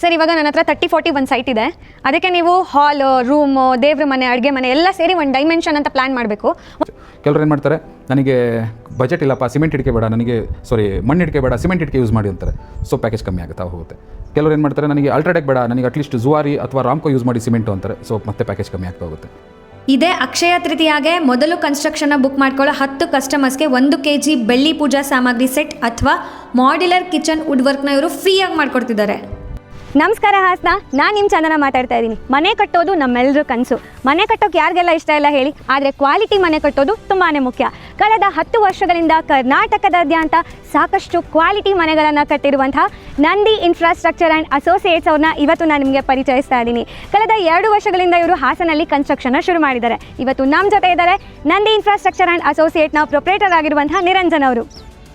Sir ಇವಾಗ ನನ್ನ ಹತ್ರ ತರ್ಟಿ ಫೋರ್ಟಿ ಒಂದು ಸೈಟ್ ಇದೆ. ಅದಕ್ಕೆ ನೀವು ಹಾಲ್ ರೂಮ್ ದೇವ್ರ ಮನೆ ಅಡುಗೆ ಮನೆ ಎಲ್ಲ ಸೇರಿ ಒಂದು ಡೈಮೆನ್ಷನ್ ಅಂತ ಪ್ಲಾನ್ ಮಾಡಬೇಕು. ಕೆಲವ್ರು ಏನು ಮಾಡ್ತಾರೆ ನನಗೆ ಬಜೆಟ್ ಇಲ್ಲಪ್ಪ ಸಿಮೆಂಟ್ ಇಟ್ಕೆ ಬೇಡ ನನಗೆ ಸಾರಿ ಮಣ್ಣು ಇಟ್ಕೆ ಬೇಡ ಸಿಮೆಂಟ್ ಇಟ್ಕೆ ಯೂಸ್ ಮಾಡಿ ಅಂತಾರೆ. ಸೊ ಪ್ಯಾಕೇಜ್ ಕಮ್ಮಿ ಆಗುತ್ತಾ ಹೋಗುತ್ತೆ. ಕೆಲವ್ರು ಏನು ಮಾಡ್ತಾರೆ ನನಗೆ ಅಲ್ಟ್ರಾಟೆಕ್ ಬೇಡ ನನಗೆ ಅಟ್ಲೀಸ್ಟ್ ಜುವಾರಿ ಅಥವಾ ರಾಮ್ಕೋ ಯೂಸ್ ಮಾಡಿ ಸಿಮೆಂಟು ಅಂತಾರೆ. ಸೊ ಮತ್ತೆ ಪ್ಯಾಕೇಜ್ ಕಮ್ಮಿ ಆಗ್ತಾ ಹೋಗುತ್ತೆ. ಇದೇ ಅಕ್ಷಯ ತೃತೀಯಾಗೆ ಮೊದಲು ಕನ್ಸ್ಟ್ರಕ್ಷನ್ನ ಬುಕ್ ಮಾಡ್ಕೊಳ್ಳೋ ಹತ್ತು ಕಸ್ಟಮರ್ಸ್ಗೆ ಒಂದು ಕೆ ಜಿ ಬೆಳ್ಳಿ ಪೂಜಾ ಸಾಮಗ್ರಿ ಸೆಟ್ ಅಥವಾ ಮಾಡ್ಯುಲರ್ ಕಿಚನ್ ವುಡ್ ವರ್ಕ್ನ ಇವರು ಫ್ರೀಯಾಗಿ ಮಾಡ್ಕೊಡ್ತಿದ್ದಾರೆ. ನಮಸ್ಕಾರ ಹಾಸನ, ನಾನು ನಿಮ್ಮ ಚಂದನ ಮಾತಾಡ್ತಾ ಇದ್ದೀನಿ. ಮನೆ ಕಟ್ಟೋದು ನಮ್ಮೆಲ್ಲರ ಕನಸು. ಮನೆ ಕಟ್ಟೋಕೆ ಯಾರಿಗೆಲ್ಲ ಇಷ್ಟ ಇಲ್ಲ ಹೇಳಿ, ಆದರೆ ಕ್ವಾಲಿಟಿ ಮನೆ ಕಟ್ಟೋದು ತುಂಬಾ ಮುಖ್ಯ. ಕಳೆದ ಹತ್ತು ವರ್ಷಗಳಿಂದ ಕರ್ನಾಟಕದಾದ್ಯಂತ ಸಾಕಷ್ಟು ಕ್ವಾಲಿಟಿ ಮನೆಗಳನ್ನು ಕಟ್ಟಿರುವಂತಹ ನಂದಿ ಇನ್ಫ್ರಾಸ್ಟ್ರಕ್ಚರ್ ಆ್ಯಂಡ್ ಅಸೋಸಿಯೇಟ್ಸ್ ಅವ್ರನ್ನ ಇವತ್ತು ನಾನು ನಿಮಗೆ ಪರಿಚಯಿಸ್ತಾ ಇದ್ದೀನಿ. ಕಳೆದ ಎರಡು ವರ್ಷಗಳಿಂದ ಇವರು ಹಾಸನಲ್ಲಿ ಕನ್ಸ್ಟ್ರಕ್ಷನ್ನ ಶುರು ಮಾಡಿದ್ದಾರೆ. ಇವತ್ತು ನಮ್ಮ ಜೊತೆ ಇದ್ದಾರೆ ನಂದಿ ಇನ್ಫ್ರಾಸ್ಟ್ರಕ್ಚರ್ ಆ್ಯಂಡ್ ಅಸೋಸಿಯೇಟ್ನ ಪ್ರೊಪ್ರೇಟರ್ ಆಗಿರುವಂತಹ ನಿರಂಜನ್ ಅವರು.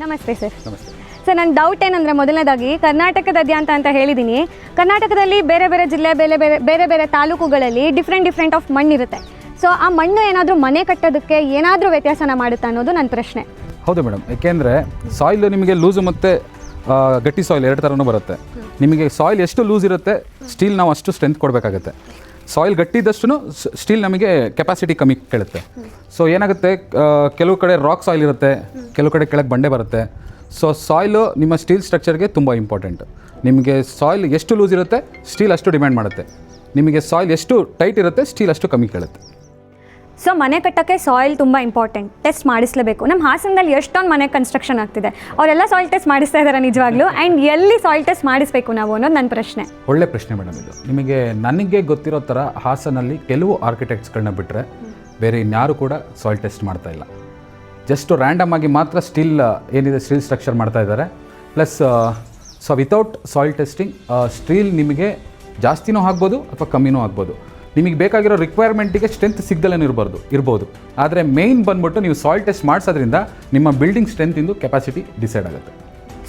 ನಮಸ್ತೆ ಸರ್. ನಮಸ್ತೆ. ಸರ್ ನನ್ನ ಡೌಟ್ ಏನಂದರೆ ಮೊದಲನೇದಾಗಿ ಕರ್ನಾಟಕದಾದ್ಯಂತ ಅಂತ ಹೇಳಿದ್ದೀನಿ ಕರ್ನಾಟಕದಲ್ಲಿ ಬೇರೆ ಬೇರೆ ಜಿಲ್ಲೆ, ಬೇರೆ ಬೇರೆ ಬೇರೆ ಬೇರೆ ತಾಲೂಕುಗಳಲ್ಲಿ ಡಿಫ್ರೆಂಟ್ ಡಿಫ್ರೆಂಟ್ ಆಫ್ ಮಣ್ಣಿರುತ್ತೆ. ಸೊ ಆ ಮಣ್ಣು ಏನಾದರೂ ಮನೆ ಕಟ್ಟೋದಕ್ಕೆ ಏನಾದರೂ ವ್ಯತ್ಯಾಸನ ಮಾಡುತ್ತಾ ಅನ್ನೋದು ನನ್ನ ಪ್ರಶ್ನೆ. ಹೌದು ಮೇಡಮ್ ಏಕೆಂದರೆ ಸಾಯಿಲ್ ನಿಮಗೆ ಲೂಸು ಮತ್ತು ಗಟ್ಟಿ ಸಾಯಿಲ್ ಎರಡು ಥರನೂ ಬರುತ್ತೆ. ನಿಮಗೆ ಸಾಯಿಲ್ ಎಷ್ಟು ಲೂಸ್ ಇರುತ್ತೆ ಸ್ಟೀಲ್ ನಾವು ಅಷ್ಟು ಸ್ಟ್ರೆಂತ್ ಕೊಡಬೇಕಾಗುತ್ತೆ. ಸಾಯಿಲ್ ಗಟ್ಟಿ ಇದ್ದಷ್ಟು ಸ್ಟೀಲ್ ನಮಗೆ ಕೆಪಾಸಿಟಿ ಕಮ್ಮಿ ಕೇಳುತ್ತೆ. ಸೊ ಏನಾಗುತ್ತೆ ಕೆಲವು ಕಡೆ ರಾಕ್ ಸಾಯಿಲ್ ಇರುತ್ತೆ, ಕೆಲವು ಕಡೆ ಕೆಳಗೆ ಬಂಡೆ ಬರುತ್ತೆ. ಸೊ ಸಾಯ್ಲು ನಿಮ್ಮ ಸ್ಟೀಲ್ ಸ್ಟ್ರಕ್ಚರ್ಗೆ ತುಂಬ ಇಂಪಾರ್ಟೆಂಟ್ ನಿಮಗೆ ಸಾಯ್ಲ್ ಎಷ್ಟು ಲೂಸ್ ಇರುತ್ತೆ ಸ್ಟೀಲ್ ಅಷ್ಟು ಡಿಮ್ಯಾಂಡ್ ಮಾಡುತ್ತೆ. ನಿಮಗೆ ಸಾಯ್ಲ್ ಎಷ್ಟು ಟೈಟ್ ಇರುತ್ತೆ ಸ್ಟೀಲ್ ಅಷ್ಟು ಕಮ್ಮಿ ಕೇಳುತ್ತೆ. ಸೊ ಮನೆ ಕಟ್ಟೋಕ್ಕೆ ಸಾಯಿಲ್ ತುಂಬ ಇಂಪಾರ್ಟೆಂಟ್ ಟೆಸ್ಟ್ ಮಾಡಿಸಲೇಬೇಕು. ನಮ್ಮ ಹಾಸನದಲ್ಲಿ ಎಷ್ಟೊಂದು ಮನೆ ಕನ್ಸ್ಟ್ರಕ್ಷನ್ ಆಗ್ತಿದೆ. ಅವರೆಲ್ಲ ಸಾಯಿಲ್ ಟೆಸ್ಟ್ ಮಾಡಿಸ್ತಾ ಇದ್ದಾರೆ ನಿಜವಾಗ್ಲೂ. ಆ್ಯಂಡ್ ಎಲ್ಲಿ ಸಾಯಿಲ್ ಟೆಸ್ಟ್ ಮಾಡಿಸ್ಬೇಕು ನಾವು ಅನ್ನೋದು ನನ್ನ ಪ್ರಶ್ನೆ. ಒಳ್ಳೆ ಪ್ರಶ್ನೆ ಮೇಡಮ್ ಇದು. ನಿಮಗೆ ನನಗೆ ಗೊತ್ತಿರೋ ಥರ ಹಾಸನಲ್ಲಿ ಕೆಲವು ಆರ್ಕಿಟೆಕ್ಟ್ಸ್ಗಳನ್ನ ಬಿಟ್ಟರೆ ಬೇರೆ ಇನ್ಯಾರು ಕೂಡ ಸಾಯಿಲ್ ಟೆಸ್ಟ್ ಮಾಡ್ತಾ ಇಲ್ಲ. ಜಸ್ಟ್ ರ್ಯಾಂಡಮ್ ಆಗಿ ಮಾತ್ರ ಸ್ಟಿಲ್ ಏನಿದೆ ಸ್ಟೀಲ್ ಸ್ಟ್ರಕ್ಚರ್ ಮಾಡ್ತಾ ಇದ್ದಾರೆ. Plus so without soil testing steel ನಿಮಗೆ ಜಾಸ್ತಿನೂ ಆಗ್ಬೋದು ಅಥವಾ ಕಮ್ಮಿನೂ ಆಗ್ಬೋದು. ನಿಮಗೆ ಬೇಕಾಗಿರೋ ರಿಕ್ವೈರ್ಮೆಂಟಿಗೆ ಸ್ಟ್ರೆಂತ್ ಸಿಗ್ದಲೇನೂ ಇರಬಾರ್ದು, ಇರ್ಬೋದು. ಆದರೆ ಮೇಯ್ನ್ ಬಂದ್ಬಿಟ್ಟು ನೀವು ಸಾಯಿಲ್ ಟೆಸ್ಟ್ ಮಾಡಿಸೋದ್ರಿಂದ ನಿಮ್ಮ ಬಿಲ್ಡಿಂಗ್ ಸ್ಟ್ರೆಂತಿಂದು ಕೆಪಾಸಿಟಿ ಡಿಸೈಡ್ ಆಗುತ್ತೆ.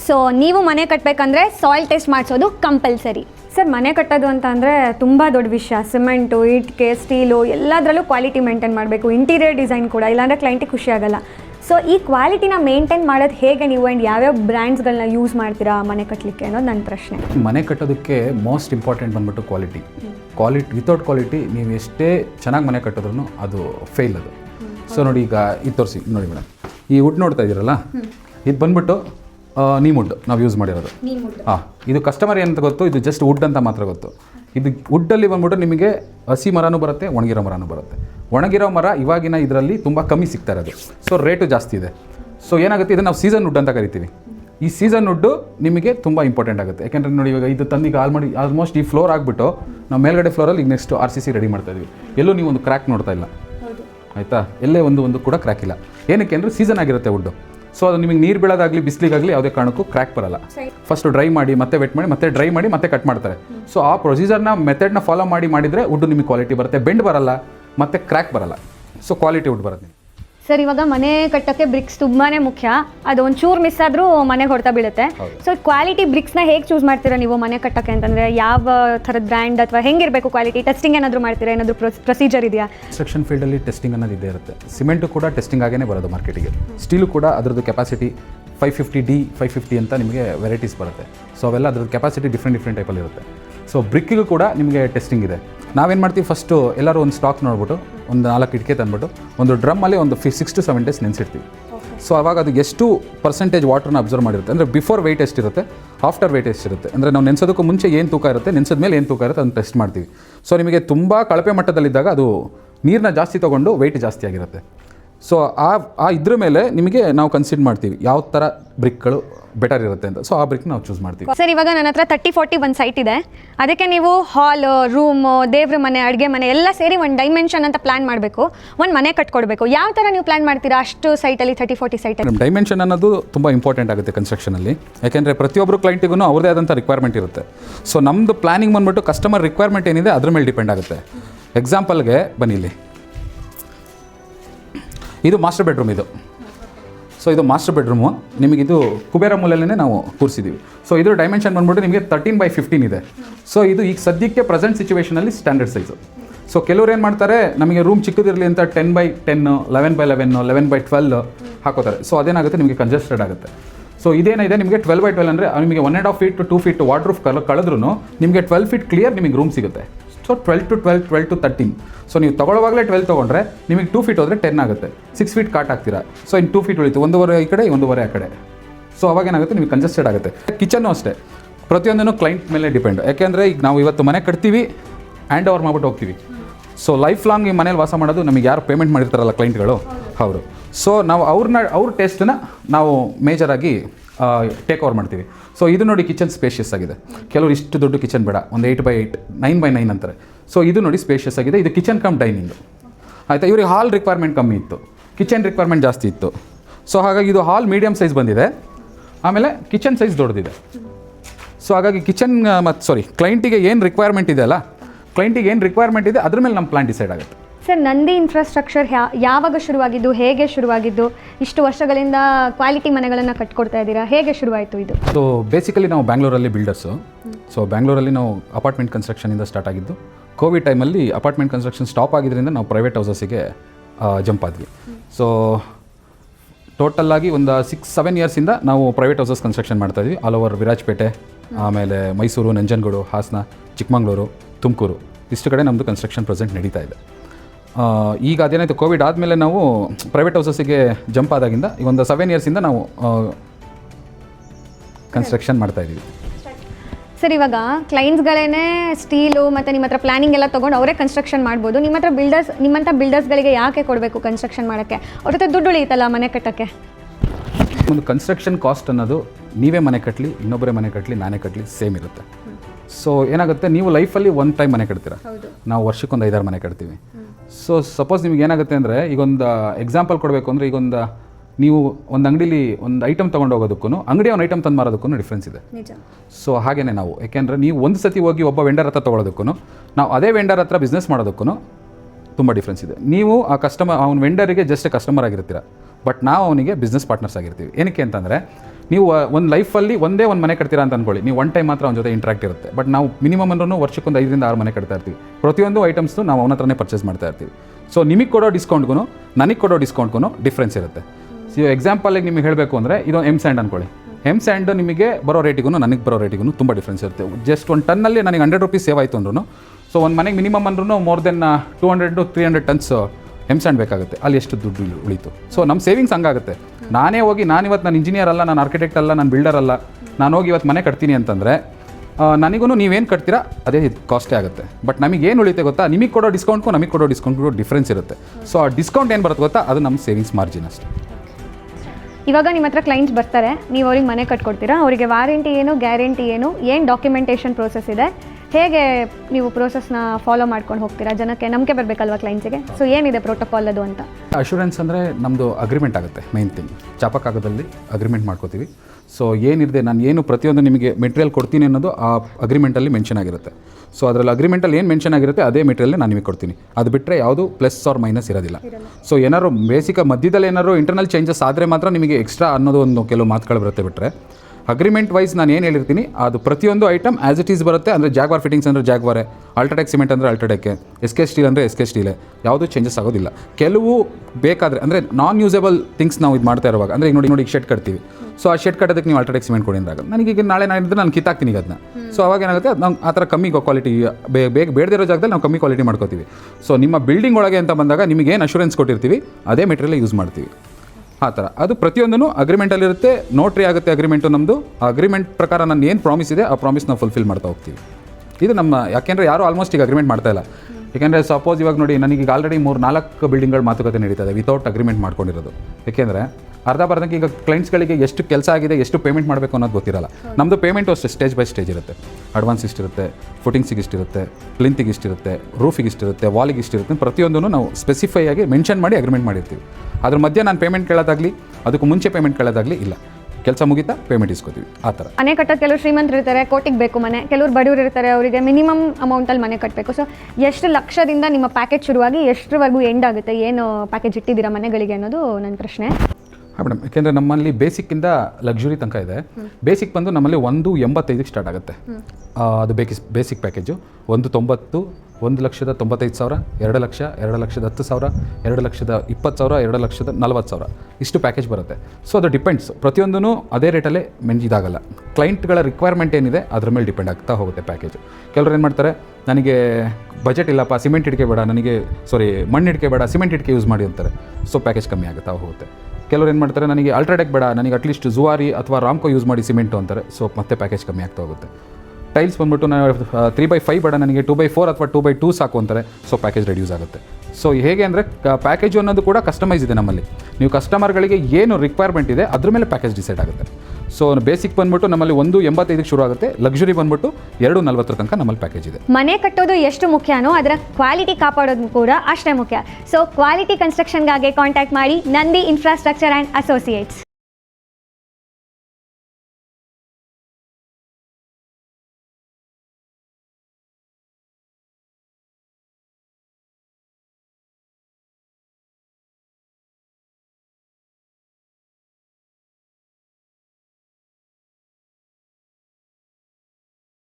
ಸೊ ನೀವು ಮನೆ ಕಟ್ಟಬೇಕಂದ್ರೆ ಸಾಯಿಲ್ ಟೆಸ್ಟ್ ಮಾಡಿಸೋದು ಕಂಪಲ್ಸರಿ ಸರ್, ಮನೆ ಕಟ್ಟೋದು ಅಂತ ಅಂದರೆ ತುಂಬ ದೊಡ್ಡ ವಿಷಯ. ಸಿಮೆಂಟು ಇಟ್ಕೆ ಸ್ಟೀಲು ಎಲ್ಲದರಲ್ಲೂ ಕ್ವಾಲಿಟಿ ಮೇಂಟೈನ್ ಮಾಡಬೇಕು. ಇಂಟೀರಿಯರ್ ಡಿಸೈನ್ ಕೂಡ. ಇಲ್ಲಾಂದರೆ ಕ್ಲೈಂಟಿಗೆ ಖುಷಿ ಆಗಲ್ಲ. ಸೊ ಈ ಕ್ವಾಲಿಟಿನ ಮೇಂಟೈನ್ ಮಾಡೋದು ಹೇಗೆ ನೀವು ಆ್ಯಂಡ್ ಯಾವ್ಯಾವ ಬ್ರ್ಯಾಂಡ್ಸ್ಗಳನ್ನ ಯೂಸ್ ಮಾಡ್ತೀರಾ ಮನೆ ಕಟ್ಟಲಿಕ್ಕೆ ಅನ್ನೋದು ನನ್ನ ಪ್ರಶ್ನೆ. ಮನೆ ಕಟ್ಟೋದಕ್ಕೆ ಮೋಸ್ಟ್ ಇಂಪಾರ್ಟೆಂಟ್ ಬಂದ್ಬಿಟ್ಟು ಕ್ವಾಲಿಟಿ ಕ್ವಾಲಿಟಿ ವಿತೌಟ್ ಕ್ವಾಲಿಟಿ ನೀವು ಎಷ್ಟೇ ಚೆನ್ನಾಗಿ ಮನೆ ಕಟ್ಟಿದ್ರು ಅದು ಫೇಲ್ ಅದು. ಸೊ ನೋಡಿ ಈಗ ಇದು ತೋರಿಸಿ ನೋಡಿ ಮೇಡಮ್ ಈ ವುಡ್ ನೋಡ್ತಾ ಇದ್ದೀರಲ್ಲ? ಇದು ಬಂದ್ಬಿಟ್ಟು ನೀಮ್ ನೀಮುಡ್ ನಾವು ಯೂಸ್ ಮಾಡಿರೋದು. ಹಾಂ ಇದು ಕಸ್ಟಮರ್ ಏನಂತ ಗೊತ್ತು? ಇದು ಜಸ್ಟ್ ವುಡ್ ಅಂತ ಮಾತ್ರ ಗೊತ್ತು. ಇದು ವುಡ್ಡಲ್ಲಿ ಬಂದ್ಬಿಟ್ಟು ನಿಮಗೆ ಹಸಿ ಮರನೂ ಬರುತ್ತೆ ಒಣಗಿರೋ ಮರನೂ ಬರುತ್ತೆ. ಒಣಗಿರೋ ಮರ ಇವಾಗಿನ ಇದರಲ್ಲಿ ತುಂಬ ಕಮ್ಮಿ ಸಿಗ್ತಾ ಇರೋದು. ಸೊ ರೇಟು ಜಾಸ್ತಿ ಇದೆ. ಸೊ ಏನಾಗುತ್ತೆ? ಇದನ್ನು ನಾವು ಸೀಸನ್ ವುಡ್ ಅಂತ ಕರಿತೀವಿ. ಈ ಸೀಸನ್ ವುಡ್ಡು ನಿಮಗೆ ತುಂಬ ಇಂಪಾರ್ಟೆಂಟ್ ಆಗುತ್ತೆ. ಯಾಕೆಂದರೆ ನೋಡಿ, ಇವಾಗ ಇದು ತಂದಿಗೆ ಆಲ್ಮಡಿ ಆಲ್ಮೋಸ್ಟ್ ಈ ಫ್ಲೋರ್ ಆಗಿಬಿಟ್ಟು ನಾವು ಮೇಲ್ಗಡೆ ಫ್ಲೋರಲ್ಲಿ ಈಗ next R C C ready ಮಾಡ್ತಾ ಇದೀವಿ ಎಲ್ಲೂ ನೀವು ಒಂದು ಕ್ರ್ಯಾಕ್ ನೋಡ್ತಾ ಇಲ್ಲ. ಆಯಿತಾ? ಎಲ್ಲೇ ಒಂದು ಒಂದು ಕೂಡ ಕ್ರ್ಯಾಕ್ ಇಲ್ಲ. ಏನಕ್ಕೆ ಅಂದರೆ ಸೀಸನ್ ಆಗಿರುತ್ತೆ ವುಡ್ಡು ಸೊ ಅದು ನಿಮಗೆ ನೀರು ಬೀಳೋದಾಗಲಿ, ಬಿಸಿಲಿಗಾಗಲಿ ಯಾವುದೇ ಕಾರಣಕ್ಕೂ ಕ್ರ್ಯಾಕ್ ಬರಲ್ಲ. ಫಸ್ಟ್ ಡ್ರೈ ಮಾಡಿ, ಮತ್ತೆ ವೆಟ್ ಮಾಡಿ, ಮತ್ತೆ ಡ್ರೈ ಮಾಡಿ, ಮತ್ತೆ ಕಟ್ ಮಾಡ್ತಾರೆ. ಸೊ ಆ ಪ್ರೊಸೀಜರ್ನ ಮೆಥಡ್ನ ಫಾಲೋ ಮಾಡಿ, ಮಾಡಿದರೆ ವುಡ್ ನಿಮಗೆ ಕ್ವಾಲಿಟಿ ಬರುತ್ತೆ. ಬೆಂಡ್ ಬರಲ್ಲ. ಮತ್ತೆ ಕ್ರ್ಯಾಕ್ ಬರಲ್ಲ. ಸೊ ಕ್ವಾಲಿಟಿ ವುಡ್ ಬರುತ್ತೆ. ಸರ್ ಇವಾಗ ಮನೆ ಕಟ್ಟಕ್ಕೆ ಬ್ರಿಕ್ಸ್ ತುಂಬಾನೇ ಮುಖ್ಯ. ಅದು ಒಂಚೂರು ಮಿಸ್ ಆದ್ರೂ ಮನೆಗೆ ಹೊಡ್ತಾ ಬೀಳುತ್ತೆ. ಸೊ ಕ್ವಾಲಿಟಿ ನ ಹೇಗೆ ಚೂಸ್ ಮಾಡ್ತೀರಾ ನೀವು ಮನೆ ಕಟ್ಟಕ್ಕೆ ಅಂತಂದ್ರೆ? ಯಾವ ಥರದ ಬ್ರ್ಯಾಂಡ್ ಅಥವಾ ಹೆಂಗಿರಬೇಕು ಕ್ವಾಲಿಟಿ ಟೆಸ್ಟಿಂಗ್ ಏನಾದರೂ ಮಾಡ್ತೀರಾ? ಏನಾದರೂ ಪ್ರೊಸೀಜರ್ ಇದೆಯಾ? ಕನ್ಸ್ಟ್ರಕ್ಷನ್ ಫೀಲ್ಡಲ್ಲಿ ಟೆಸ್ಟಿಂಗ್ ಅನ್ನೋದು ಇದ್ದೇ ಇರುತ್ತೆ. ಸಿಮೆಂಟ್ ಕೂಡ ಟೆಸ್ಟಿಂಗ್ ಆಗೇನೆ ಬರೋದು ಮಾರ್ಕೆಟಿಗೆ ಸ್ಟೀಲು ಕೂಡ ಅದರದ್ದು capacity five fifty D five fifty ಅಂತ ನಿಮಗೆ ವೆರೈಟೀಸ್ ಬರುತ್ತೆ. ಸೊ ಅವೆಲ್ಲ ಅದ್ರದ್ದು ಕೆಪಾಸಿಟಿ ಡಿಫ್ರೆಂಟ್ ಡಿಫ್ರೆಂಟ್ ಟೈಪಲ್ಲಿ ಇರುತ್ತೆ. ಸೊ ಬ್ರಿಕ್ಕಿಗೂ ಕೂಡ ನಿಮಗೆ ಟೆಸ್ಟಿಂಗ್ ಇದೆ. ನಾವೇನು ಮಾಡ್ತೀವಿ ಫಸ್ಟು ಎಲ್ಲರೂ ಒಂದು ಸ್ಟಾಕ್ ನೋಡ್ಬಿಟ್ಟು ಒಂದು ನಾಲ್ಕು ಇಟ್ಕೆ ತಂದ್ಬಿಟ್ಟು ಒಂದು ಡ್ರಮ್ಮಲ್ಲಿ ಒಂದು ಫಿ ಸಿಕ್ಸ್ ಟು ಸೆವೆನ್ ಡೇಸ್ ನೆನೆಸಿರ್ತೀವಿ ಸೊ ಅವಾಗ ಅದು ಎಷ್ಟು ಪರ್ಸೆಂಟೇಜ್ ವಾಟರ್ನ ಅಬ್ಸರ್ವ್ ಮಾಡಿರುತ್ತೆ? ಅಂದರೆ ಬಿಫೋರ್ ವೆಯ್ಟ್ ಎಷ್ಟಿರುತ್ತೆ ಆಫ್ಟರ್ ವೆಯ್ಟ್ ಎಷ್ಟಿರುತ್ತೆ? ಅಂದರೆ ನಾವು ನೆನೆಸೋದಕ್ಕೂ ಮುಂಚೆ ಏನು ತೂಕ ಇರುತ್ತೆ ನೆನೆಸಿದ ಮೇಲೆ ಏನು ತೂಕ ಇರುತ್ತೆ ಅದನ್ನು ಟೆಸ್ಟ್ ಮಾಡ್ತೀವಿ. ಸೊ ನಿಮಗೆ ತುಂಬ ಕಳಪೆ ಮಟ್ಟದಲ್ಲಿದ್ದಾಗ ಅದು ನೀರನ್ನ ಜಾಸ್ತಿ ತೊಗೊಂಡು ವೆಯ್ಟ್ ಜಾಸ್ತಿ ಆಗಿರುತ್ತೆ. ಸೊ ಆ ಆ ಇದ್ರ ಮೇಲೆ ನಿಮಗೆ ನಾವು ಕನ್ಸಿಡರ್ ಮಾಡ್ತೀವಿ ಯಾವ ಥರ ಬ್ರಿಕ್ಗಳು ಬೆಟರ್ ಇರುತ್ತೆ ಅಂತ. ಸೊ ಆ ಬ್ರಿಕ್ ನಾವು ಚೂಸ್ ಮಾಡ್ತೀವಿ. ಸರ್ ಇವಾಗ ನನ್ನ ಹತ್ರ ತರ್ಟಿ ಫೋರ್ಟಿ ಒಂದು ಸೈಟ್ ಇದೆ. ಅದಕ್ಕೆ ನೀವು ಹಾಲ್ ರೂಮು ದೇವ್ರ ಮನೆ ಅಡುಗೆ ಮನೆ ಎಲ್ಲ ಸೇರಿ ಒಂದು ಡೈಮೆನ್ಷನ್ ಅಂತ ಪ್ಲಾನ್ ಮಾಡಬೇಕು. ಒಂದು ಮನೆ ಕಟ್ಕೊಡ್ಬೇಕು. ಯಾವ ಥರ ನೀವು ಪ್ಲಾನ್ ಮಾಡ್ತೀರಾ ಅಷ್ಟು ಸೈಟಲ್ಲಿ ತರ್ಟಿ ಫೋರ್ಟಿ ಸೈಟಲ್ಲಿ ಡೈಮೆನ್ಷನ್ ಅನ್ನೋದು ತುಂಬ ಇಂಪಾರ್ಟೆಂಟ್ ಆಗುತ್ತೆ ಕನ್ಸ್ಟ್ರಕ್ಷನಲ್ಲಿ ಯಾಕೆಂದರೆ ಪ್ರತಿಯೊಬ್ಬರು ಕ್ಲೈಂಟಿಗೂ ಅವ್ರದೇ ಆದಂಥ ರಿಕ್ವೈರ್ಮೆಂಟ್ ಇರುತ್ತೆ. ಸೊ ನಮ್ಮದು ಪ್ಲಾನಿಂಗ್ ಬಂದ್ಬಿಟ್ಟು ಕಸ್ಟಮರ್ ರಿಕ್ವೈರ್ಮೆಂಟ್ ಏನಿದೆ ಅದ್ರ ಮೇಲೆ ಡಿಪೆಂಡ್ ಆಗುತ್ತೆ. ಎಕ್ಸಾಂಪಲ್ಗೆ ಬನ್ನಿ ಇಲ್ಲಿ. ಇದು ಮಾಸ್ಟರ್ ಬೆಡ್ರೂಮ್ ಇದು. ಸೊ ಇದು ಮಾಸ್ಟರ್ ಬೆಡ್ರೂಮು ನಿಮಗಿದು ಕುಬೇರ ಮೂಲೆಯಲ್ಲೇ ನಾವು ಕೂರಿಸಿದ್ದೀವಿ ಸೊ ಇದು ಡೈಮೆನ್ಷನ್ ಬಂದ್ಬಿಟ್ಟು ನಿಮಗೆ ತರ್ಟೀನ್ ಬೈ ಫಿಫ್ಟೀನ್ ಇದೆ. ಸೊ ಇದು ಈಗ ಸದ್ಯಕ್ಕೆ ಪ್ರೆಸೆಂಟ್ ಸಿಚುವೇಷನಲ್ಲಿ ಸ್ಟ್ಯಾಂಡರ್ಡ್ ಸೈಜು ಸೊ ಕೆಲವ್ರು ಏನು ಮಾಡ್ತಾರೆ, ನಮಗೆ ರೂಮ್ ಚಿಕ್ಕದಿರಲಿ ಅಂತ ten by ten eleven by eleven eleven by twelve ಹಾಕೋತಾರೆ. So ಅದೇನಾಗುತ್ತೆ? ನಿಮಗೆ ಕಂಜೆಸ್ಟೆಡ್ ಆಗುತ್ತೆ. ಸೊ ಇದೇನಿದೆ? ನಿಮಗೆ ಟ್ವೆಲ್ ಬೈ ಟ್ವೆಲ್ ಅಂದರೆ ನಿಮಗೆ one and half feet to two feet ವಾಟ್ರೂಫ್ ಕಲ್ ಕಳೆದ್ರೂ ನಿಮಗೆ ಟ್ವೆಲ್ ಫೀಟ್ ಕ್ಲಿಯರ್ ನಿಮಗೆ ರೂಮ್ ಸಿಗುತ್ತೆ. So twelve to twelve twelve to thirteen so ನೀವು ತೊಗೊಳ್ಳುವಾಗಲೇ ಟ್ವೆಲ್ ತೊಗೊಂಡ್ರೆ ನಿಮಗೆ ಟೂ ಫೀಟ್ ಹೋದರೆ ಟೆನ್ ಆಗುತ್ತೆ. ಸಿಕ್ಸ್ ಫೀಟ್ ಕಾಟ್ ಆಗ್ತೀರಾ. ಸೊ ಇನ್ನು ಟೂ ಫೀಟ್ ಉಳಿತು. ಒಂದೂವರೆ ಈ ಕಡೆ ಒಂದೂವರೆ ಆ ಕಡೆ. ಸೊ ಅವಾಗ ಏನಾಗುತ್ತೆ? ನಿಮಗೆ ಕಂಜೆಸ್ಟೆಡ್ ಆಗುತ್ತೆ. ಕಿಚನ್ನು ಅಷ್ಟೇ. ಪ್ರತಿಯೊಂದನ್ನು ಕ್ಲೈಂಟ್ ಮೇಲೆ ಡಿಪೆಂಡ್ ಯಾಕೆಂದರೆ ಈಗ ನಾವು ಇವತ್ತು ಮನೆ ಕಟ್ತೀವಿ ಆ್ಯಂಡ್ ಓವರ್ ಮಾಡ್ಬಿಟ್ಟು ಹೋಗ್ತೀವಿ. ಸೊ ಲೈಫ್ ಲಾಂಗ್ ಈ ಮನೇಲಿ ವಾಸ ಮಾಡೋದು ನಮಗೆ ಯಾರು ಪೇಮೆಂಟ್ ಮಾಡಿರ್ತಾರಲ್ಲ ಕ್ಲೈಂಟ್ಗಳು ಹೌದು. ಸೊ ನಾವು ಅವ್ರನ್ನ ಅವ್ರ ಟೇಸ್ಟನ್ನ ನಾವು ಮೇಜರಾಗಿ ಟೇಕ್ ಓವರ್ ಮಾಡ್ತೀವಿ. ಸೊ ಇದು ನೋಡಿ ಕಿಚನ್ ಸ್ಪೇಷಿಯಸ್ ಆಗಿದೆ. ಕೆಲವರು ಇಷ್ಟು ದೊಡ್ಡ ಕಿಚನ್ ಬೇಡ, ಒಂದು eight by eight nine by nine ಅಂತಾರೆ. ಸೊ ಇದು ನೋಡಿ ಸ್ಪೇಷಿಯಸ್ ಆಗಿದೆ. ಇದು ಕಿಚನ್ ಕಮ್ ಡೈನಿಂಗು ಆಯಿತಾ? ಇವ್ರಿಗೆ ಹಾಲ್ ರಿಕ್ವೈರ್ಮೆಂಟ್ ಕಮ್ಮಿ ಇತ್ತು. ಕಿಚನ್ ರಿಕ್ವೈರ್ಮೆಂಟ್ ಜಾಸ್ತಿ ಇತ್ತು. ಸೊ ಹಾಗಾಗಿ ಇದು ಹಾಲ್ ಮೀಡಿಯಮ್ ಸೈಜ್ ಬಂದಿದೆ. ಆಮೇಲೆ ಕಿಚನ್ ಸೈಜ್ ದೊಡ್ಡದಿದೆ. ಸೊ ಹಾಗಾಗಿ ಕಿಚನ್ ಮತ್ತು ಸಾರಿ ಕ್ಲೈಂಟಿಗೆ ಏನು ರಿಕ್ವೈರ್ಮೆಂಟ್ ಇದೆ ಅಲ್ಲ? ಕ್ಲೈಂಟಿಗೆ ಏನು ರಿಕ್ವೈರ್ಮೆಂಟ್ ಇದೆ, ಅದ್ರ ಮೇಲೆ ನಮ್ಮ ಪ್ಲಾನ್ ಡಿಸೈಡ್ ಆಗುತ್ತೆ. ಸರ್ ನಂದಿ ಇನ್ಫ್ರಾಸ್ಟ್ರಕ್ಚರ್ ಯಾವಾಗ ಶುರುವಾಗಿದ್ದು ಹೇಗೆ ಶುರುವಾಗಿದ್ದು ಇಷ್ಟು ವರ್ಷಗಳಿಂದ ಕ್ವಾಲಿಟಿ ಮನೆಗಳನ್ನು ಕಟ್ಕೊಡ್ತಾ ಇದ್ದೀರಾ ಹೇಗೆ ಶುರುವಾಯಿತು ಇದು? ಸೊ ಬೇಸಿಕಲಿ ನಾವು ಬ್ಯಾಂಗ್ಳೂರಲ್ಲಿ ಬಿಲ್ಡರ್ಸು ಸೊ ಬ್ಯಾಂಗ್ಳೂರಲ್ಲಿ ನಾವು ಅಪಾರ್ಟ್ಮೆಂಟ್ ಕನ್ಸ್ಟ್ರಕ್ಷನಿಂದ ಸ್ಟಾರ್ಟ್ ಆಗಿದ್ದು ಕೋವಿಡ್ ಟೈಮಲ್ಲಿ ಅಪಾರ್ಟ್ಮೆಂಟ್ ಕನ್ಸ್ಟ್ರಕ್ಷನ್ ಸ್ಟಾಪ್ ಆಗಿದ್ದರಿಂದ ನಾವು ಪ್ರೈವೇಟ್ ಹೌಸಸ್ಸಿಗೆ ಜಂಪ್ ಆದ್ವಿ. ಸೊ ಟೋಟಲ್ ಆಗಿ ಒಂದು ಸಿಕ್ಸ್ ಸೆವೆನ್ ಇಯರ್ಸಿಂದ ನಾವು ಪ್ರೈವೇಟ್ ಹೌಸಸ್ ಕನ್ಸ್ಟ್ರಕ್ಷನ್ ಮಾಡ್ತಾ ಇದ್ವಿ. ಆಲ್ ಓವರ್ ವಿರಾಜಪೇಟೆ ಆಮೇಲೆ ಮೈಸೂರು ನಂಜನಗೂಡು ಹಾಸನ ಚಿಕ್ಕಮಂಗ್ಳೂರು ತುಮಕೂರು ಇಷ್ಟು ಕಡೆ ನಮ್ಮದು ಕನ್ಸ್ಟ್ರಕ್ಷನ್ ಪ್ರೆಸೆಂಟ್ ನಡೀತಾ ಇದೆ. ಈಗ ಅದೇನಾಯಿತು ಕೋವಿಡ್ ಆದಮೇಲೆ ನಾವು ಪ್ರೈವೇಟ್ ಹೌಸಸ್ಸಿಗೆ ಜಂಪ್ ಆದಾಗಿಂದ ಈಗ ಒಂದು ಸೆವೆನ್ ಇಯರ್ಸಿಂದ ನಾವು ಕನ್ಸ್ಟ್ರಕ್ಷನ್ ಮಾಡ್ತಾ ಇದ್ದೀವಿ. ಸರ್ ಇವಾಗ ಕ್ಲೈಂಟ್ಸ್ಗಳೇ ಸ್ಟೀಲು ಮತ್ತು ನಿಮ್ಮ ಹತ್ರ ಪ್ಲಾನಿಂಗ್ ಎಲ್ಲ ತೊಗೊಂಡು ಅವರೇ ಕನ್ಸ್ಟ್ರಕ್ಷನ್ ಮಾಡ್ಬೋದು. ನಿಮ್ಮ ಹತ್ರ ಬಿಲ್ಡರ್ಸ್ ನಿಮ್ಮಂಥ ಬಿಲ್ಡರ್ಸ್ಗಳಿಗೆ ಯಾಕೆ ಕೊಡಬೇಕು ಕನ್ಸ್ಟ್ರಕ್ಷನ್ ಮಾಡೋಕ್ಕೆ? ಅವ್ರ ಜೊತೆ ದುಡ್ಡು ಉಳಿಯುತ್ತಲ್ಲ ಮನೆ ಕಟ್ಟೋಕ್ಕೆ? ಒಂದು ಕನ್ಸ್ಟ್ರಕ್ಷನ್ ಕಾಸ್ಟ್ ಅನ್ನೋದು ನೀವೇ ಮನೆ ಕಟ್ಟಲಿ ಇನ್ನೊಬ್ಬರೇ ಮನೆ ಕಟ್ಟಲಿ ನಾನೇ ಕಟ್ಟಲಿ ಸೇಮ್ ಇರುತ್ತೆ. ಸೊ ಏನಾಗುತ್ತೆ ನೀವು ಲೈಫಲ್ಲಿ ಒನ್ ಟೈಮ್ ಮನೆ ಕಟ್ತೀರ? ನಾವು ವರ್ಷಕ್ಕೊಂದು ಐದಾರು ಮನೆ ಕಟ್ತೀವಿ. ಸೊ ಸಪೋಸ್ ನಿಮ್ಗೆ ಏನಾಗುತ್ತೆ ಅಂದರೆ ಈಗೊಂದು ಎಕ್ಸಾಂಪಲ್ ಕೊಡಬೇಕು ಅಂದರೆ ಈಗೊಂದು ನೀವು ಒಂದು ಅಂಗಡಿಲಿ ಒಂದು ಐಟಮ್ ತೊಗೊಂಡು ಹೋಗೋದಕ್ಕೂ ಅಂಗಡಿ ಒಂದು ಐಟಮ್ ತಂದು ಮಾರೋದಕ್ಕೂ ಡಿಫ್ರೆನ್ಸ್ ಇದೆ. ಸೊ ಹಾಗೇನೆ ನಾವು. ಯಾಕೆಂದರೆ ನೀವು ಒಂದು ಸತಿ ಹೋಗಿ ಒಬ್ಬ ವೆಂಡರ್ ಹತ್ರ ತೊಗೊಳೋದಕ್ಕೂ ನಾವು ಅದೇ ವೆಂಡರ್ ಹತ್ರ ಬಿಸ್ನೆಸ್ ಮಾಡೋದಕ್ಕೂ ತುಂಬ ಡಿಫ್ರೆನ್ಸ್ ಇದೆ. ನೀವು ಆ ಕಸ್ಟಮರ್ ಅವ್ನ ವೆಂಡರಿಗೆ ಜಸ್ಟ್ ಕಸ್ಟಮರ್ ಆಗಿರ್ತೀರ ಬಟ್ ನಾವು ಅವನಿಗೆ ಬಿಸ್ನೆಸ್ ಪಾರ್ಟ್ನರ್ಸ್ ಆಗಿರ್ತೀವಿ. ಏನಕ್ಕೆ ಅಂತಂದರೆ ನೀವು ಒಂದು ಲೈಫಲ್ಲಿ ಒಂದೇ ಒಂದು ಮನೆ ಕಟ್ತೀರಾ ಅಂತ ಅನ್ಕೊಳ್ಳಿ. ನೀವು ಒನ್ ಟೈಮ್ ಮಾತ್ರ ಅವ್ನ ಜೊತೆ ಇಂಟ್ರಾಕ್ಟ್ ಇರುತ್ತೆ. ಬಟ್ ನಾವು ಮಿನಿಮಮ್ ಅಂದ್ರೂ ವರ್ಷಕ್ಕೊಂದು ಐದರಿಂದ ಆರು ಮನೆ ಕಟ್ತಾ ಇರ್ತೀವಿ. ಪ್ರತಿಯೊಂದು ಐಟಮ್ಸ್ನು ನಾವು ಅವನ ಹತ್ರನೇ ಪರ್ಚೇಸ್ ಮಾಡ್ತಾ ಇರ್ತೀವಿ. ಸೊ ನಿಮಗೆ ಕೊಡೋ ಡಿಸ್ಕೌಂಟ್ಗೂ ನನಗೆ ಕೊಡೋ ಡಿಸ್ಕೌಂಟ್ಗೂ ಡಿಫ್ರೆನ್ಸ್ ಇರುತ್ತೆ. ಸೊ ಎಕ್ಸಾಂಪಲಿಗೆ ನಿಮಗೆ ಹೇಳಬೇಕು ಅಂದರೆ, ಇದು ಎಂ ಸ್ಯಾಂಡ್ ಅನ್ಕೊಳ್ಳಿ. ಎಂ ಸ್ಯಾಂಡ್ ನಿಮಗೆ ಬರೋ ರೇಟಿಗೂ ನನಗೆ ಬರೋ ರೇಟಿಗೂ ತುಂಬ ಡಿಫ್ರೆನ್ಸ್ ಇರುತ್ತೆ. ಜಸ್ಟ್ ಒಂದು ಟನ್ನಲ್ಲಿ ನನಗೆ ಹಂಡ್ರೆಡ್ ರುಪೀಸ್ ಸೇವ್ ಆಯಿತು ಅಂದ್ರೂ ಸೊ ಒಂದು ಮನೆಗೆ ಮಿನಿಮಮ್ ಅಂದ್ರೂ more than two hundred to three hundred tons M sand ಬೇಕಾಗುತ್ತೆ. ಅಲ್ಲಿ ಎಷ್ಟು ದುಡ್ಡು ಉಳಿತು ಉಳೀತು. ಸೊ ನಮ್ಮ ಸೇವಿಂಗ್ಸ್ ಹಂಗಾಗುತ್ತೆ. ನಾನೇ ಹೋಗಿ ನಾನು ಇವತ್ತು ನಾನು ಇಂಜಿನಿಯರ್ ಅಲ್ಲ, ನಾನು ಆರ್ಕಿಟೆಕ್ಟ್ ಅಲ್ಲ, ನಾನು ಬಿಲ್ಡರ್ ಅಲ್ಲ, ನಾನು ಹೋಗಿ ಇವತ್ತು ಮನೆ ಕಟ್ತೀನಿ ಅಂತಂದರೆ ನನಗೂ ನೀವೇನು ಕಟ್ತೀರಾ? ಅದೇ ಕಾಸ್ಟೇ ಆಗುತ್ತೆ. ಬಟ್ ನಮಗೆ ಏನು ಉಳಿತೆ ಗೊತ್ತಾ? ನಿಮಗೆ ಕೊಡೋ ಡಿಸ್ಕೌಂಟ್ಗೂ ನಮಗೆ ಕೊಡೋ ಡಿಸ್ಕೌಂಟ್ಗೂ ಡಿಫ್ರೆನ್ಸ್ ಇರುತ್ತೆ. ಸೊ ಆ ಡಿಸ್ಕೌಂಟ್ ಏನು ಬರುತ್ತೆ ಗೊತ್ತಾ? ಅದು ನಮ್ಮ ಸೇವಿಂಗ್ಸ್ ಮಾರ್ಜಿನ್ ಅಷ್ಟೇ. ಇವಾಗ ನಿಮ್ಮ ಹತ್ರ ಕ್ಲೈಂಟ್ಸ್ ಬರ್ತಾರೆ. ನೀವು ಅವ್ರಿಗೆ ಮನೆ ಕಟ್ಕೊಡ್ತೀರಾ? ಅವರಿಗೆ ವಾರಂಟಿ ಏನು ಗ್ಯಾರಂಟಿ ಏನು? ಏನು ಡಾಕ್ಯುಮೆಂಟೇಷನ್ ಪ್ರೋಸೆಸ್ ಇದೆ? ಹೇಗೆ ನೀವು ಪ್ರೋಸೆಸ್ನ ಫಾಲೋ ಮಾಡ್ಕೊಂಡು ಹೋಗ್ತೀರಾ? ಜನಕ್ಕೆ ನಂಬಿಕೆ ಬರಬೇಕಲ್ವಾ ಕ್ಲೈಂಟ್ಸಿಗೆ ಸೊ ಏನಿದೆ ಪ್ರೋಟೋಕಾಲ್ ಅದು ಅಂತ? ಅಶೂರೆನ್ಸ್ ಅಂದರೆ ನಮ್ಮದು ಅಗ್ರಿಮೆಂಟ್ ಆಗುತ್ತೆ ಮೈನ್ ಥಿಂಗ್ ಚಾಪಕಾಗದಲ್ಲಿ ಅಗ್ರಿಮೆಂಟ್ ಮಾಡ್ಕೋತೀವಿ. ಸೊ ಏನಿದೆ ನಾನು ಏನು ಪ್ರತಿಯೊಂದು ನಿಮಗೆ ಮೆಟೀರಿಯಲ್ ಕೊಡ್ತೀನಿ ಅನ್ನೋದು ಆ ಅಗ್ರಿಮೆಂಟಲ್ಲಿ ಮೆನ್ಷನ್ ಆಗಿರುತ್ತೆ. ಸೊ ಅದರಲ್ಲಿ ಅಗ್ರಿಮೆಂಟಲ್ಲಿ ಏನು ಮೆನ್ಷನ್ ಆಗಿರುತ್ತೆ ಅದೇ ಮೆಟೀರಿಯಲ್ ನಾನು ನಿಮಗೆ ಕೊಡ್ತೀನಿ. ಅದು ಬಿಟ್ಟರೆ ಯಾವುದು ಪ್ಲಸ್ ಆರ್ ಮೈನಸ್ ಇರೋದಿಲ್ಲ. ಸೊ ಏನಾದ್ರು ಬೇಸಿಕ ಮಧ್ಯದಲ್ಲಿ ಏನಾದ್ರು ಇಂಟರ್ನಲ್ ಚೇಂಜಸ್ ಆದರೆ ಮಾತ್ರ ನಿಮಗೆ ಎಕ್ಸ್ಟ್ರಾ ಅನ್ನೋದು ಒಂದು ಕೆಲವು ಮಾತುಗಳು ಬರುತ್ತೆ ಬಿಟ್ಟರೆ ಅಗ್ರಿಮೆಂಟ್ ವೈಸ್ ನಾನು ಏನು ಹೇಳಿರ್ತೀನಿ, ಅದು ಪ್ರತಿಯೊಂದು ಐಟಮ್ ಆ್ಯಸ್ ಇಟ್ ಈಸ್ ಬರುತ್ತೆ, ಅಂದರೆ ಜಾಗ್ವಾರ್ ಫಿಟ್ಟಿಂಗ್ಸ್ ಅಂದರೆ ಜಾಗ್ವಾರೆ ಅಲ್ಟ್ರಾಟೆಕ್ ಸಿಮೆಂಟ್ ಅಂದರೆ ಅಲ್ಟ್ರಾಟೆಕ್ಕೆ ಎಸ್ ಕೆ ಸ್ಟೀಲ್ ಅಂದರೆ ಎಸ್ ಕೆ ಸ್ಟೀಲೆ ಯಾವುದೂ ಚೇಂಜಸ್ ಆಗೋದಿಲ್ಲ. ಕೆಲವು ಬೇಕಾದರೆ, ಅಂದರೆ ನಾನ್ ಯೂಸೇಬಲ್ ಥಿಂಗ್ಸ್ ನಾವು ಇದು ಮಾಡ್ತಾ ಇರುವಾಗ, ಅಂದರೆ ಈಗ ನೋಡಿ ನೋಡಿ ಶೆಡ್ ಕಟ್ತೀವಿ. ಸೊ ಆ ಶೆಡ್ ಕಟ್ಟೋದಕ್ಕೆ ನೀವು ಅಲ್ಟ್ರಾಟೆಕ್ ಸಿಮೆಂಟ್ ಕೊಡಿ ನನಗೆ ಈಗ ನಾಳೆ ನಾಡಿದ್ರೆ ನಾನು ಕಿತ್ತಾಕ್ತೀನಿ ಈಗ ಅದನ್ನ ಸೊ ಅವಾಗ ಏನಾಗುತ್ತೆ, ನಾವು ಆ ಥರ ಕಮ್ಮಿ ಕ್ವಾಲಿಟಿ ಬೇಗ ಬೇಡದಿರೋ ಜಾಗದಲ್ಲಿ ನಾವು ಕಮ್ಮಿ ಕ್ವಾಲಿಟಿ ಮಾಡ್ಕೋತೀವಿ. ಸೊ ನಿಮ್ಮ ಬಿಲ್ಡಿಂಗ್ ಒಳಗೆ ಅಂತ ಬಂದಾಗ ನಿಮಗೆ ಏನು ಅಶೂರೆನ್ಸ್ ಕೊಟ್ಟಿರ್ತೀವಿ, ಅದೇ ಮೆಟೀರಿಯಲ್ ಯೂಸ್ ಮಾಡ್ತೀವಿ. ಆ ಥರ. ಅದು ಪ್ರತಿಯೊಂದೂ ಅಗ್ರಿಮೆಂಟಲ್ಲಿರುತ್ತೆ ನೋಟ್ರಿ ಆಗುತ್ತೆ ಅಗ್ರಿಮೆಂಟು ನಮ್ಮದು ಆ ಅಗ್ರಿಮೆಂಟ್ ಪ್ರಕಾರ ನಾನು ಏನು ಪ್ರಾಮಿಸ್ ಇದೆ, ಆ ಪ್ರಾಮಿಸ್ ನಾವು ಫುಲ್ಫಿಲ್ ಮಾಡ್ತಾ ಹೋಗ್ತೀವಿ. ಇದು ನಮ್ಮ, ಯಾಕೆಂದರೆ ಯಾರು ಆಲ್ಮೋಸ್ಟ್ ಈಗ ಅಗ್ರಿಮೆಂಟ್ ಮಾಡ್ತಾ ಇಲ್ಲ. ಯಾಕೆಂದರೆ ಸಪೋಸ್ ಇವಾಗ ನೋಡಿ, ನನಗೀಗ ಆಲ್ರೆಡಿ ಮೂರು ನಾಲ್ಕು ಬಿಲ್ಡಿಂಗ್ಗಳ ಮಾತುಕತೆ ನಡೀತದೆ ವಿತೌಟ್ ಅಗ್ರಿಮೆಂಟ್ ಮಾಡ್ಕೊಂಡಿರೋದು. ಯಾಕೆಂದರೆ ಅರ್ಧ ಬರ್ದಂಗೆ ಈಗ ಕ್ಲೈಂಟ್ಸ್ಗಳಿಗೆ ಎಷ್ಟು ಕೆಲಸ ಆಗಿದೆ ಎಷ್ಟು ಪೇಮೆಂಟ್ ಮಾಡಬೇಕು ಅನ್ನೋದು ಗೊತ್ತಿರಲ್ಲ. ನಮ್ಮದು ಪೇಮೆಂಟು ಅಷ್ಟೇ ಸ್ಟೇಜ್ ಬೈ ಸ್ಟೇಜ್ ಇರುತ್ತೆ. ಅಡ್ವಾನ್ಸ್ ಇಷ್ಟಿರುತ್ತೆ ಫುಟಿಂಗ್ಸಿಗೆ ಇಷ್ಟಿರುತ್ತೆ ಕ್ಲಿಂತಿಗೆ ಇಷ್ಟಿರುತ್ತೆ ರೂಫಿಗೆ ಇಷ್ಟಿರುತ್ತೆ ವಾಲಿಗೆ ಇಷ್ಟಿರುತ್ತೆ ಪ್ರತಿಯೊಂದನ್ನು ನಾವು ಸ್ಪೆಸಿಫೈ ಆಗಿ ಮೆನ್ಷನ್ ಮಾಡಿ ಅಗ್ರಿಮೆಂಟ್ ಮಾಡಿರ್ತೀವಿ. ಅದ್ರ ಮಧ್ಯೆ ನಾನು ಪೇಮೆಂಟ್ ಕೇಳೋದಾಗಲಿ ಅದಕ್ಕೂ ಮುಂಚೆ ಪೇಮೆಂಟ್ ಕೇಳೋದಾಗಲಿ ಇಲ್ಲ. ಕೆಲಸ ಮುಗಿತಾ ಪೇಮೆಂಟ್ ಇಸ್ಕೋತೀವಿ ಆ ಥರ. ಮನೆ ಕಟ್ಟೋದು ಕೆಲವರು ಶ್ರೀಮಂತರು ಇರ್ತಾರೆ ಕೋಟಿಗೆ ಬೇಕು ಮನೆ ಕೆಲವರು ಬಡವರು ಇರ್ತಾರೆ ಅವರಿಗೆ ಮಿನಿಮಮ್ ಅಮೌಂಟಲ್ಲಿ ಮನೆ ಕಟ್ಟಬೇಕು ಸೊ ಎಷ್ಟು ಲಕ್ಷದಿಂದ ನಿಮ್ಮ ಪ್ಯಾಕೇಜ್ ಶುರುವಾಗಿ ಎಷ್ಟರವರೆಗೂ ಎಂಡ್ ಆಗುತ್ತೆ ಏನು ಪ್ಯಾಕೇಜ್ ಇಟ್ಟಿದ್ದೀರಾ ಮನೆಗಳಿಗೆ ಅನ್ನೋದು ನನ್ನ ಪ್ರಶ್ನೆ. ಹಾಂ ಮೇಡಮ್. ಯಾಕೆಂದರೆ ನಮ್ಮಲ್ಲಿ ಬೇಸಿಕ್ಕಿಂದ ಲಕ್ಸುರಿ ತನಕ ಇದೆ. ಬೇಸಿಕ್ ಬಂದು ನಮ್ಮಲ್ಲಿ ಒಂದು ಎಂಬತ್ತೈದಕ್ಕೆ ಸ್ಟಾರ್ಟ್ ಆಗುತ್ತೆ. ಅದು ಬೇಕಿಸ್ ಬೇಸಿಕ್ ಪ್ಯಾಕೇಜು ಒಂದು ತೊಂಬತ್ತು ಒಂದು ಲಕ್ಷದ ತೊಂಬತ್ತೈದು ಸಾವಿರ ಎರಡು ಲಕ್ಷ ಎರಡು ಲಕ್ಷದ ಹತ್ತು ಸಾವಿರ ಎರಡು ಲಕ್ಷದ ಇಪ್ಪತ್ತು ಸಾವಿರ ಎರಡು ಲಕ್ಷದ ನಲ್ವತ್ತು ಸಾವಿರ. ಇಷ್ಟು ಪ್ಯಾಕೇಜ್ ಬರುತ್ತೆ. ಸೊ ಅದು ಡಿಪೆಂಡ್ಸ್ ಪ್ರತಿಯೊಂದೂ ಅದೇ ರೇಟಲ್ಲೇ ಮೆನ್ ಇದಾಗಲ್ಲ. ಕ್ಲೈಂಟ್ಗಳ ರಿಕ್ವೈರ್ಮೆಂಟ್ ಏನಿದೆ ಅದ್ರ ಮೇಲೆ ಡಿಪೆಂಡ್ ಆಗ್ತಾ ಹೋಗುತ್ತೆ ಪ್ಯಾಕೇಜು ಕೆಲವ್ರು ಏನು ಮಾಡ್ತಾರೆ ನನಗೆ ಬಜೆಟ್ ಇಲ್ಲಪ್ಪ ಸಿಮೆಂಟ್ ಇಟ್ಕೆ ಬೇಡ ನನಗೆ ಸಾರಿ ಮಣ್ಣು ಇಟ್ಕೆ ಬೇಡ ಸಿಮೆಂಟ್ ಇಟ್ಕೆ ಯೂಸ್ ಮಾಡಿ ಅಂತಾರೆ. ಸೊ ಪ್ಯಾಕೇಜ್ ಕಮ್ಮಿ ಆಗುತ್ತಾ ಹೋಗುತ್ತೆ. ಕೆಲವ್ರು ಏನು ಮಾಡ್ತಾರೆ, ನನಗೆ ಅಲ್ಟ್ರಾಟೆಕ್ ಬೇಡ, ನನಗೆ ಅಟ್ಲೀಸ್ಟ್ ಜುವಾರಿ ಅಥವಾ ರಾಮ್ಕೋ ಯೂಸ್ ಮಾಡಿ ಸಿಮೆಂಟು ಅಂತಾರೆ. ಸೊ ಮತ್ತೆ ಪ್ಯಾಕೇಜ್ ಕಮ್ಮಿ ಆಗ್ತಾ ಹೋಗುತ್ತೆ. ಟೈಲ್ಸ್ ಬಂದ್ಬಿಟ್ಟು ನಾನು ತ್ರೀ ಬೈ ಫೈವ್ ಬೇಡ, ನನಗೆ ಟೂ ಬೈ ಫೋರ್ ಅಥವಾ ಟೂ ಬೈ ಟೂ ಸಾಕು ಅಂತಾರೆ. ಸೊ ಪ್ಯಾಕೇಜ್ ರೆಡ್ಯೂಸ್ ಆಗುತ್ತೆ. ಸೊ ಹೇಗೆ ಅಂದರೆ ಪ್ಯಾಕೇಜು ಅನ್ನೋದು ಕೂಡ ಕಸ್ಟಮೈಸ್ ಇದೆ ನಮ್ಮಲ್ಲಿ. ನೀವು ಕಸ್ಟಮರ್ಗಳಿಗೆ ಏನು ರಿಕ್ವೈರ್ಮೆಂಟ್ ಇದೆ, ಅದ್ರ ಮೇಲೆ ಪ್ಯಾಕೇಜ್ ಡಿಸೈಡ್ ಆಗುತ್ತೆ. ಸೊ ಬೇಸಿಕ್ ಬಂದ್ಬಿಟ್ಟು ನಮ್ಮಲ್ಲಿ ಒಂದು ಎಂಬತ್ತೈದಕ್ಕೆ ಶುರು ಆಗುತ್ತೆ. ಲಕ್ಸುರಿ ಬಂದ್ಬಿಟ್ಟು ಎರಡು ನಲ್ವತ್ತರ ತನಕ ನಮ್ಮಲ್ಲಿ ಪ್ಯಾಕೇಜ್ ಇದೆ. ಮನೆ ಕಟ್ಟೋದು ಎಷ್ಟು ಮುಖ್ಯನೋ ಅದರ ಕ್ವಾಲಿಟಿ ಕಾಪಾಡೋದು ಕೂಡ ಅಷ್ಟೇ ಮುಖ್ಯ. ಸೊ ಕ್ವಾಲಿಟಿ ಕನ್ಸ್ಟ್ರಕ್ಷನ್ಗಾಗಿ ಕಾಂಟ್ಯಾಕ್ಟ್ ಮಾಡಿ ನಂದಿ ಇನ್ಫ್ರಾಸ್ಟ್ರಕ್ಚರ್ ಆ್ಯಂಡ್ ಅಸೋಸಿಯೇಟ್ಸ್